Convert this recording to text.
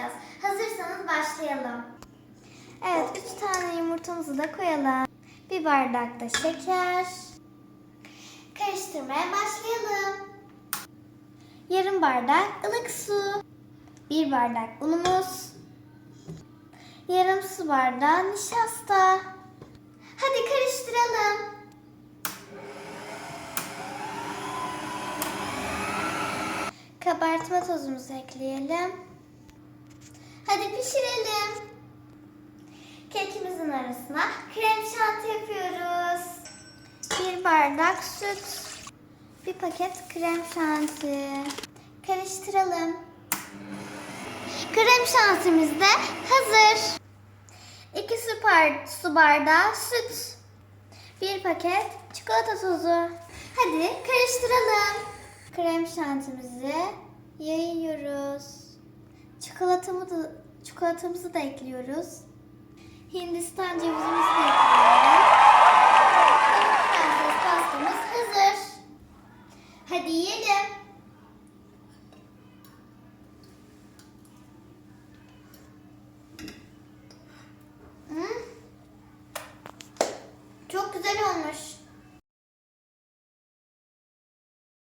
yapacağız. Hazırsanız başlayalım. Evet, üç tane yumurtamızı da koyalım. Bir bardak da şeker. Karıştırmaya başlayalım. Yarım bardak ılık su. Bir bardak unumuz. Yarım su bardağı nişasta. Hadi karıştıralım. Kabartma tozumuzu ekleyelim. Hadi pişirelim. Kekimizin arasına krem şanti yapıyoruz. Bir bardak süt. Bir paket krem şanti. Karıştıralım. Krem şantimiz de hazır. 2 su, su bardağı süt. Bir paket çikolata tozu. Hadi karıştıralım. Krem şantimizi yayıyoruz. Çikolatamı da, çikolatamızı da ekliyoruz. Hindistan cevizimizi de. Prenses pastamız hazır. Hadi yiyelim. Çok güzel olmuş.